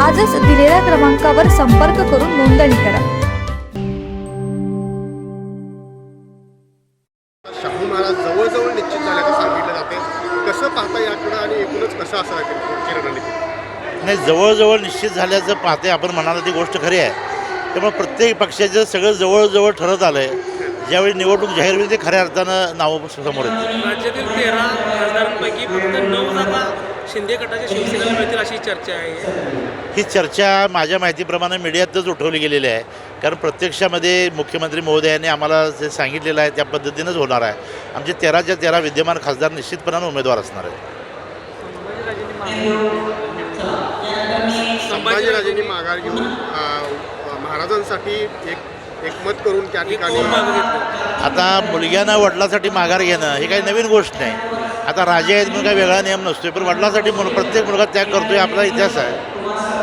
आजच दिलेल्या क्रमांकावर संपर्क करून नोंदणी करा. शाहू महाराज जवळजवळ निश्चित झाल्याचं सांगितलं जाते. कसं पाहता याकडं आणि एकूणच कसं रणनीती? नाही जवळजवळ निश्चित झाल्याचं पाहते. आपण म्हणाला ती गोष्ट खरी आहे. त्यामुळे प्रत्येक पक्षाचं सगळं जवळजवळ ठरत आलं आहे ज्यावेळी निवडणूक जाहीर होईल ते खऱ्या अर्थानं नावं समोर येतील. राज्यातील तेरा खासदारांपैकी फक्त नऊ जागा शिंदे गटाच्या शिवसेनेला मिळतील अशी चर्चा आहे. ही चर्चा माझ्या माहितीप्रमाणे मीडियातच उठवली गेलेली आहे. कारण प्रत्यक्षामध्ये मुख्यमंत्री महोदयांनी आम्हाला जे सांगितलेलं आहे त्या पद्धतीनंच होणार आहे. आमचे तेराच्या तेरा विद्यमान खासदार निश्चितपणानं उमेदवार असणार आहेत. संभाजीराजेंनी माघार घेऊन महाराजांसाठी एक एकमत करून त्या ठिकाणी आता मुलग्यानं वडिलासाठी माघार घेणं ही काही नवीन गोष्ट नाही. आता राजे आहेत म्हणून काही वेगळा नियम नसतोय पण वडिलासाठी मुल प्रत्येक मुलगा त्याग करतोय आपला इतिहास आहे.